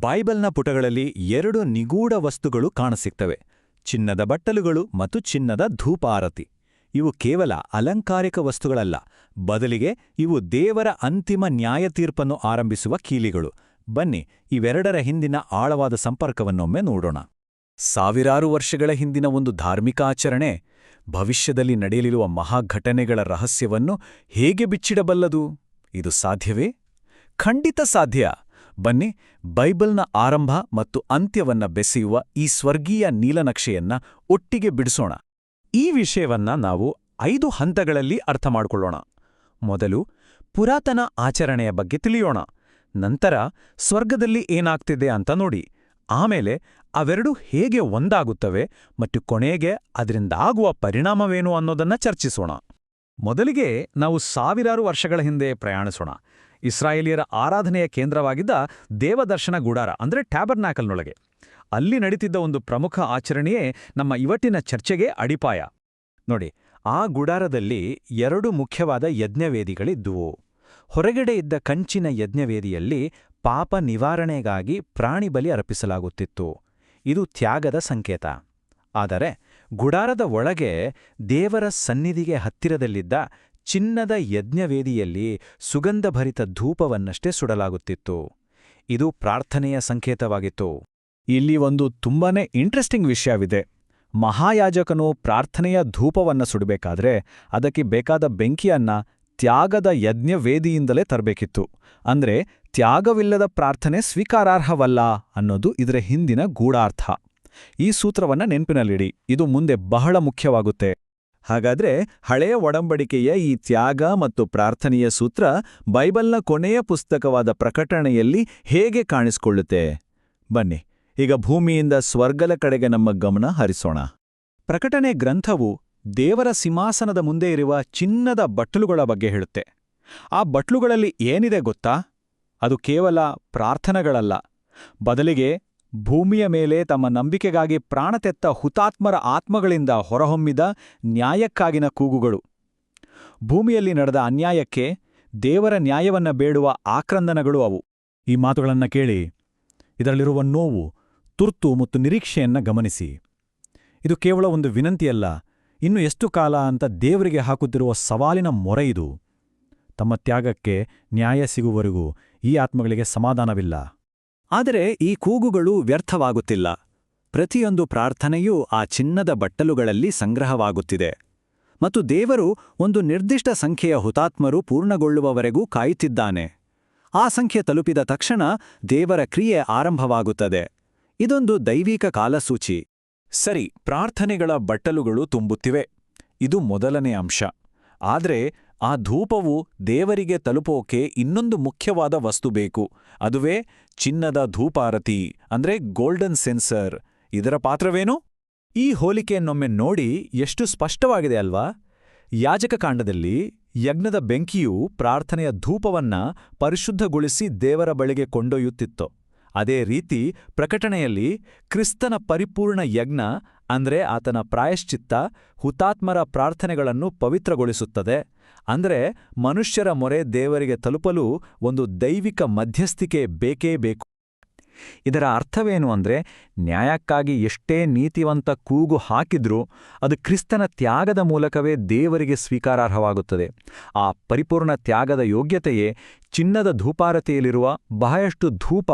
ಬೈಬಲ್ನ ಪುಟಗಳಲ್ಲಿ ಎರಡು ನಿಗೂಢ ವಸ್ತುಗಳು ಕಾಣಸಿಗ್ತವೆ. ಚಿನ್ನದ ಬಟ್ಟಲುಗಳು ಮತ್ತು ಚಿನ್ನದ ಧೂಪಾರತಿ. ಇವು ಕೇವಲ ಅಲಂಕಾರಿಕ ವಸ್ತುಗಳಲ್ಲ. ಬದಲಿಗೆ ಇವು ದೇವರ ಅಂತಿಮ ನ್ಯಾಯತೀರ್ಪನ್ನು ಆರಂಭಿಸುವ ಕೀಲಿಗಳು. ಬನ್ನಿ, ಇವೆರಡರ ಹಿಂದಿನ ಆಳವಾದ ಸಂಪರ್ಕವನ್ನೊಮ್ಮೆ ನೋಡೋಣ. ಸಾವಿರಾರು ವರ್ಷಗಳ ಹಿಂದಿನ ಒಂದು ಧಾರ್ಮಿಕ ಆಚರಣೆ, ಭವಿಷ್ಯದಲ್ಲಿ ನಡೆಯಲಿರುವ ಮಹಾಘಟನೆಗಳ ರಹಸ್ಯವನ್ನು ಹೇಗೆ ಬಿಚ್ಚಿಡಬಲ್ಲದು? ಇದು ಸಾಧ್ಯವೇ? ಖಂಡಿತ ಸಾಧ್ಯ. ಬನ್ನಿ, ಬೈಬಲ್ನ ಆರಂಭ ಮತ್ತು ಅಂತ್ಯವನ್ನ ಬೆಸೆಯುವ ಈ ಸ್ವರ್ಗೀಯ ನೀಲನಕ್ಷೆಯನ್ನ ಒಟ್ಟಿಗೆ ಬಿಡಿಸೋಣ. ಈ ವಿಷಯವನ್ನ ನಾವು ಐದು ಹಂತಗಳಲ್ಲಿ ಅರ್ಥ ಮಾಡಿಕೊಳ್ಳೋಣ. ಮೊದಲು ಪುರಾತನ ಆಚರಣೆಯ ಬಗ್ಗೆ ತಿಳಿಯೋಣ. ನಂತರ ಸ್ವರ್ಗದಲ್ಲಿ ಏನಾಗ್ತಿದೆ ಅಂತ ನೋಡಿ. ಆಮೇಲೆ ಅವೆರಡೂ ಹೇಗೆ ಒಂದಾಗುತ್ತವೆ ಮತ್ತು ಕೊನೆಗೆ ಅದರಿಂದಾಗುವ ಪರಿಣಾಮವೇನು ಅನ್ನೋದನ್ನ ಚರ್ಚಿಸೋಣ. ಮೊದಲಿಗೆ ನಾವು ಸಾವಿರಾರು ವರ್ಷಗಳ ಹಿಂದೆ ಪ್ರಯಾಣಿಸೋಣ. ಇಸ್ರಾಯೇಲಿಯರ ಆರಾಧನೆಯ ಕೇಂದ್ರವಾಗಿದ್ದ ದೇವದರ್ಶನ ಗುಡಾರ, ಅಂದರೆ ಟ್ಯಾಬರ್ನಾಕಲ್ನೊಳಗೆ. ಅಲ್ಲಿ ನಡೀತಿದ್ದ ಒಂದು ಪ್ರಮುಖ ಆಚರಣೆಯೇ ನಮ್ಮ ಇವತ್ತಿನ ಚರ್ಚೆಗೆ ಅಡಿಪಾಯ. ನೋಡಿ, ಆ ಗುಡಾರದಲ್ಲಿ ಎರಡು ಮುಖ್ಯವಾದ ಯಜ್ಞವೇದಿಗಳಿದ್ದುವು. ಹೊರಗಡೆ ಇದ್ದ ಕಂಚಿನ ಯಜ್ಞವೇದಿಯಲ್ಲಿ ಪಾಪ ನಿವಾರಣೆಗಾಗಿ ಪ್ರಾಣಿಬಲಿ ಅರ್ಪಿಸಲಾಗುತ್ತಿತ್ತು. ಇದು ತ್ಯಾಗದ ಸಂಕೇತ. ಆದರೆ ಗುಡಾರದ ಒಳಗೆ ದೇವರ ಸನ್ನಿಧಿಗೆ ಹತ್ತಿರದಲ್ಲಿದ್ದ ಚಿನ್ನದ ಯಜ್ಞವೇದಿಯಲ್ಲಿ ಸುಗಂಧಭರಿತ ಧೂಪವನ್ನಷ್ಟೇ ಸುಡಲಾಗುತ್ತಿತ್ತು. ಇದು ಪ್ರಾರ್ಥನೆಯ ಸಂಕೇತವಾಗಿತ್ತು. ಇಲ್ಲಿ ಒಂದು ತುಂಬಾನೇ ಇಂಟ್ರೆಸ್ಟಿಂಗ್ ವಿಷಯವಿದೆ. ಮಹಾಯಾಜಕನು ಪ್ರಾರ್ಥನೆಯ ಧೂಪವನ್ನ ಸುಡಬೇಕಾದ್ರೆ ಅದಕ್ಕೆ ಬೇಕಾದ ಬೆಂಕಿಯನ್ನ ತ್ಯಾಗದ ಯಜ್ಞವೇದಿಯಿಂದಲೇ ತರಬೇಕಿತ್ತು. ಅಂದ್ರೆ ತ್ಯಾಗವಿಲ್ಲದ ಪ್ರಾರ್ಥನೆ ಸ್ವೀಕಾರಾರ್ಹವಲ್ಲ ಅನ್ನೋದು ಇದರ ಹಿಂದಿನ ಗೂಢಾರ್ಥ. ಈ ಸೂತ್ರವನ್ನ ನೆನಪಿನಲ್ಲಿಡಿ. ಇದು ಮುಂದೆ ಬಹಳ ಮುಖ್ಯವಾಗುತ್ತೆ. ಹಾಗಾದ್ರೆ ಹಳೆಯ ಒಡಂಬಡಿಕೆಯ ಈ ತ್ಯಾಗ ಮತ್ತು ಪ್ರಾರ್ಥನೆಯ ಸೂತ್ರ ಬೈಬಲ್ನ ಕೊನೆಯ ಪುಸ್ತಕವಾದ ಪ್ರಕಟಣೆಯಲ್ಲಿ ಹೇಗೆ ಕಾಣಿಸಿಕೊಳ್ಳುತ್ತೆ? ಬನ್ನಿ, ಈಗ ಭೂಮಿಯಿಂದ ಸ್ವರ್ಗಲ ಕಡೆಗೆ ನಮ್ಮ ಗಮನ ಹರಿಸೋಣ. ಪ್ರಕಟಣೆ ಗ್ರಂಥವು ದೇವರ ಸಿಂಹಾಸನದ ಮುಂದೆ ಇರುವ ಚಿನ್ನದ ಬಟ್ಲುಗಳ ಬಗ್ಗೆ ಹೇಳುತ್ತೆ. ಆ ಬಟ್ಲುಗಳಲ್ಲಿ ಏನಿದೆ ಗೊತ್ತಾ? ಅದು ಕೇವಲ ಪ್ರಾರ್ಥನೆಗಳಲ್ಲ. ಬದಲಿಗೆ ಭೂಮಿಯ ಮೇಲೆ ತಮ್ಮ ನಂಬಿಕೆಗಾಗಿ ಪ್ರಾಣತೆತ್ತ ಹುತಾತ್ಮರ ಆತ್ಮಗಳಿಂದ ಹೊರಹೊಮ್ಮಿದ ನ್ಯಾಯಕ್ಕಾಗಿನ ಕೂಗುಗಳು. ಭೂಮಿಯಲ್ಲಿ ನಡೆದ ಅನ್ಯಾಯಕ್ಕೆ ದೇವರ ನ್ಯಾಯವನ್ನ ಬೇಡುವ ಆಕ್ರಂದನಗಳು ಅವು. ಈ ಮಾತುಗಳನ್ನು ಕೇಳಿ ಇದರಲ್ಲಿರುವ ನೋವು, ತುರ್ತು ಮತ್ತು ನಿರೀಕ್ಷೆಯನ್ನ ಗಮನಿಸಿ. ಇದು ಕೇವಲ ಒಂದು ವಿನಂತಿಯಲ್ಲ, ಇನ್ನು ಎಷ್ಟು ಕಾಲ ಅಂತ ದೇವರಿಗೆ ಹಾಕುತ್ತಿರುವ ಸವಾಲಿನ ಮೊರೆ ಇದು. ತಮ್ಮ ತ್ಯಾಗಕ್ಕೆ ನ್ಯಾಯ ಸಿಗುವವರೆಗೂ ಈ ಆತ್ಮಗಳಿಗೆ ಸಮಾಧಾನವಿಲ್ಲ. ಆದರೆ ಈ ಕೂಗುಗಳು ವ್ಯರ್ಥವಾಗುತ್ತಿಲ್ಲ. ಪ್ರತಿಯೊಂದು ಪ್ರಾರ್ಥನೆಯೂ ಆ ಚಿನ್ನದ ಬಟ್ಟಲುಗಳಲ್ಲಿ ಸಂಗ್ರಹವಾಗುತ್ತಿದೆ. ಮತ್ತು ದೇವರು ಒಂದು ನಿರ್ದಿಷ್ಟ ಸಂಖ್ಯೆಯ ಹುತಾತ್ಮರು ಪೂರ್ಣಗೊಳ್ಳುವವರೆಗೂ ಕಾಯುತ್ತಿದ್ದಾನೆ. ಆ ಸಂಖ್ಯೆ ತಲುಪಿದ ತಕ್ಷಣ ದೇವರ ಕ್ರಿಯೆ ಆರಂಭವಾಗುತ್ತದೆ. ಇದೊಂದು ದೈವಿಕ ಕಾಲಸೂಚಿ. ಸರಿ, ಪ್ರಾರ್ಥನೆಗಳ ಬಟ್ಟಲುಗಳು ತುಂಬುತ್ತಿವೆ. ಇದು ಮೊದಲನೇ ಅಂಶ. ಆದ್ರೆ ಆ ಧೂಪವು ದೇವರಿಗೆ ತಲುಪೋಕೆ ಇನ್ನೊಂದು ಮುಖ್ಯವಾದ ವಸ್ತು ಬೇಕು. ಅದುವೇ ಚಿನ್ನದ ಧೂಪಾರತಿ, ಅಂದ್ರೆ ಗೋಲ್ಡನ್ ಸೆನ್ಸರ್. ಇದರ ಪಾತ್ರವೇನು? ಈ ಹೋಲಿಕೆಯನ್ನೊಮ್ಮೆ ನೋಡಿ ಎಷ್ಟು ಸ್ಪಷ್ಟವಾಗಿದೆ ಅಲ್ವಾ? ಯಾಜಕಕಾಂಡದಲ್ಲಿ ಯಜ್ಞದ ಬೆಂಕಿಯು ಪ್ರಾರ್ಥನೆಯ ಧೂಪವನ್ನ ಪರಿಶುದ್ಧಗೊಳಿಸಿ ದೇವರ ಬಳಿಗೆ ಕೊಂಡೊಯ್ಯುತ್ತಿತ್ತು. ಅದೇ ರೀತಿ ಪ್ರಕಟಣೆಯಲ್ಲಿ ಕ್ರಿಸ್ತನ ಪರಿಪೂರ್ಣ ಯಜ್ಞ ಅಂದ್ರೆ ಆತನ ಪ್ರಾಯಶ್ಚಿತ್ತ ಹುತಾತ್ಮರ ಪ್ರಾರ್ಥನೆಗಳನ್ನು ಪವಿತ್ರಗೊಳಿಸುತ್ತದೆ. ಅಂದರೆ ಮನುಷ್ಯರ ಮೊರೆ ದೇವರಿಗೆ ತಲುಪಲು ಒಂದು ದೈವಿಕ ಮಧ್ಯಸ್ಥಿಕೆ ಬೇಕೇ ಬೇಕು. ಇದರ ಅರ್ಥವೇನು ಅಂದರೆ ನ್ಯಾಯಕ್ಕಾಗಿ ಎಷ್ಟೇ ನೀತಿವಂತ ಕೂಗು ಹಾಕಿದ್ರೂ ಅದು ಕ್ರಿಸ್ತನ ತ್ಯಾಗದ ಮೂಲಕವೇ ದೇವರಿಗೆ ಸ್ವೀಕಾರಾರ್ಹವಾಗುತ್ತದೆ. ಆ ಪರಿಪೂರ್ಣ ತ್ಯಾಗದ ಯೋಗ್ಯತೆಯೇ ಚಿನ್ನದ ಧೂಪಾರತಿಯಲ್ಲಿರುವ ಬಹಳಷ್ಟು ಧೂಪ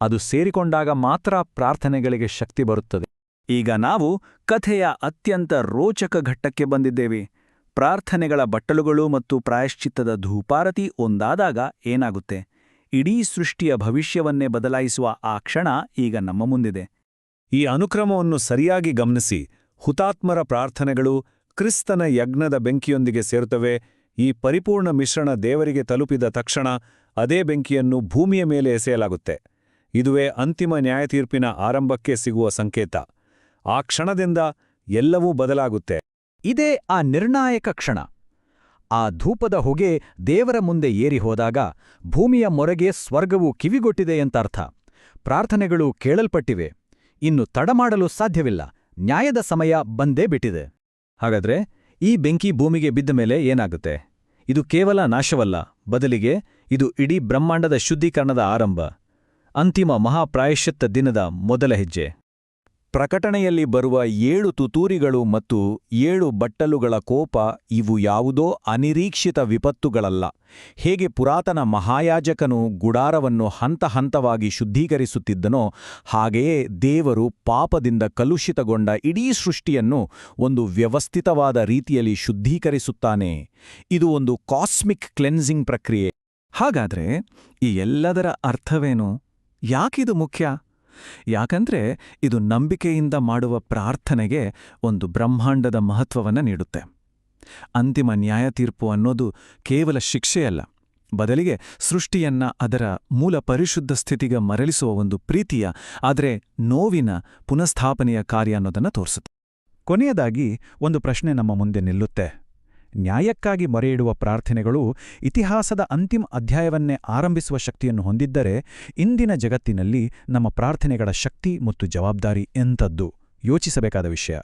ಅದು ಸೇರಿಕೊಂಡಾಗ ಮಾತ್ರ ಪ್ರಾರ್ಥನೆಗಳಿಗೆ ಶಕ್ತಿ ಬರುತ್ತದೆ. ಈಗ ನಾವು ಕಥೆಯ ಅತ್ಯಂತ ರೋಚಕ ಘಟ್ಟಕ್ಕೆ ಬಂದಿದ್ದೇವೆ. ಪ್ರಾರ್ಥನೆಗಳ ಬಟ್ಟಲುಗಳು ಮತ್ತು ಪ್ರಾಯಶ್ಚಿತ್ತದ ಧೂಪಾರತಿ ಒಂದಾದಾಗ ಏನಾಗುತ್ತೆ? ಇಡೀ ಸೃಷ್ಟಿಯ ಭವಿಷ್ಯವನ್ನೇ ಬದಲಾಯಿಸುವ ಆ ಕ್ಷಣ ಈಗ ನಮ್ಮ ಮುಂದಿದೆ. ಈ ಅನುಕ್ರಮವನ್ನು ಸರಿಯಾಗಿ ಗಮನಿಸಿ, ಹುತಾತ್ಮರ ಪ್ರಾರ್ಥನೆಗಳು ಕ್ರಿಸ್ತನ ಯಜ್ಞದ ಬೆಂಕಿಯೊಂದಿಗೆ ಸೇರುತ್ತವೆ. ಈ ಪರಿಪೂರ್ಣ ಮಿಶ್ರಣ ದೇವರಿಗೆ ತಲುಪಿದ ತಕ್ಷಣ ಅದೇ ಬೆಂಕಿಯನ್ನು ಭೂಮಿಯ ಮೇಲೆ ಎಸೆಯಲಾಗುತ್ತೆ. ಇದುವೇ ಅಂತಿಮ ನ್ಯಾಯತೀರ್ಪಿನ ಆರಂಭಕ್ಕೆ ಸಿಗುವ ಸಂಕೇತ. ಆ ಕ್ಷಣದಿಂದ ಎಲ್ಲವೂ ಬದಲಾಗುತ್ತೆ. ಇದೇ ಆ ನಿರ್ಣಾಯಕ ಕ್ಷಣ. ಆ ಧೂಪದ ಹೊಗೆ ದೇವರ ಮುಂದೆ ಏರಿ ಹೋದಾಗ ಭೂಮಿಯ ಮೊರೆಗೆ ಸ್ವರ್ಗವು ಕಿವಿಗೊಟ್ಟಿದೆ ಎಂತರ್ಥ. ಪ್ರಾರ್ಥನೆಗಳು ಕೇಳಲ್ಪಟ್ಟಿವೆ. ಇನ್ನು ತಡಮಾಡಲು ಸಾಧ್ಯವಿಲ್ಲ. ನ್ಯಾಯದ ಸಮಯ ಬಂದೇ ಬಿಟ್ಟಿದೆ. ಹಾಗಾದ್ರೆ ಈ ಬೆಂಕಿ ಭೂಮಿಗೆ ಬಿದ್ದ ಮೇಲೆ ಏನಾಗುತ್ತೆ? ಇದು ಕೇವಲ ನಾಶವಲ್ಲ. ಬದಲಿಗೆ ಇದು ಇಡೀ ಬ್ರಹ್ಮಾಂಡದ ಶುದ್ಧೀಕರಣದ ಆರಂಭ. ಅಂತಿಮ ಮಹಾಪ್ರಾಯಶ್ಚಿತ್ತ ದಿನದ ಮೊದಲ ಹೆಜ್ಜೆ. ಪ್ರಕಟಣೆಯಲ್ಲಿ ಬರುವ ಏಳು ತುತೂರಿಗಳು ಮತ್ತು ಏಳು ಬಟ್ಟಲುಗಳ ಕೋಪ ಇವು ಯಾವುದೋ ಅನಿರೀಕ್ಷಿತ ವಿಪತ್ತುಗಳಲ್ಲ. ಹೇಗೆ ಪುರಾತನ ಮಹಾಯಾಜಕನು ಗುಡಾರವನ್ನು ಹಂತ ಹಂತವಾಗಿ ಶುದ್ಧೀಕರಿಸುತ್ತಿದ್ದನೋ, ಹಾಗೆಯೇ ದೇವರು ಪಾಪದಿಂದ ಕಲುಷಿತಗೊಂಡ ಇಡೀ ಸೃಷ್ಟಿಯನ್ನು ಒಂದು ವ್ಯವಸ್ಥಿತವಾದ ರೀತಿಯಲ್ಲಿ ಶುದ್ಧೀಕರಿಸುತ್ತಾನೆ. ಇದು ಒಂದು ಕಾಸ್ಮಿಕ್ ಕ್ಲೆನ್ಸಿಂಗ್ ಪ್ರಕ್ರಿಯೆ. ಹಾಗಾದ್ರೆ ಈ ಎಲ್ಲದರ ಅರ್ಥವೇನು? ಯಾಕಿದು ಮುಖ್ಯ? ಯಾಕಂದ್ರೆ ಇದು ನಂಬಿಕೆಯಿಂದ ಮಾಡುವ ಪ್ರಾರ್ಥನೆಗೆ ಒಂದು ಬ್ರಹ್ಮಾಂಡದ ಮಹತ್ವವನ್ನ ನೀಡುತ್ತೆ. ಅಂತಿಮ ನ್ಯಾಯ ತೀರ್ಪು ಅನ್ನೋದು ಕೇವಲ ಶಿಕ್ಷೆಯಲ್ಲ, ಬದಲಿಗೆ ಸೃಷ್ಟಿಯನ್ನ ಅದರ ಮೂಲ ಪರಿಶುದ್ಧ ಸ್ಥಿತಿಗೆ ಮರಳಿಸುವ ಒಂದು ಪ್ರೀತಿಯ, ಆದರೆ ನೋವಿನ ಪುನಃಸ್ಥಾಪನೆಯ ಕಾರ್ಯ ಅನ್ನೋದನ್ನ ತೋರಿಸುತ್ತೆ. ಕೊನೆಯದಾಗಿ ಒಂದು ಪ್ರಶ್ನೆ ನಮ್ಮ ಮುಂದೆ ನಿಲ್ಲುತ್ತೆ. ನ್ಯಾಯಕ್ಕಾಗಿ ಮೊರೆಯಿಡುವ ಪ್ರಾರ್ಥನೆಗಳು ಇತಿಹಾಸದ ಅಂತಿಮ ಅಧ್ಯಾಯವನ್ನೇ ಆರಂಭಿಸುವ ಶಕ್ತಿಯನ್ನು ಹೊಂದಿದ್ದರೆ ಇಂದಿನ ಜಗತ್ತಿನಲ್ಲಿ ನಮ್ಮ ಪ್ರಾರ್ಥನೆಗಳ ಶಕ್ತಿ ಮತ್ತು ಜವಾಬ್ದಾರಿ ಎಂಥದ್ದು? ಯೋಚಿಸಬೇಕಾದ ವಿಷಯ.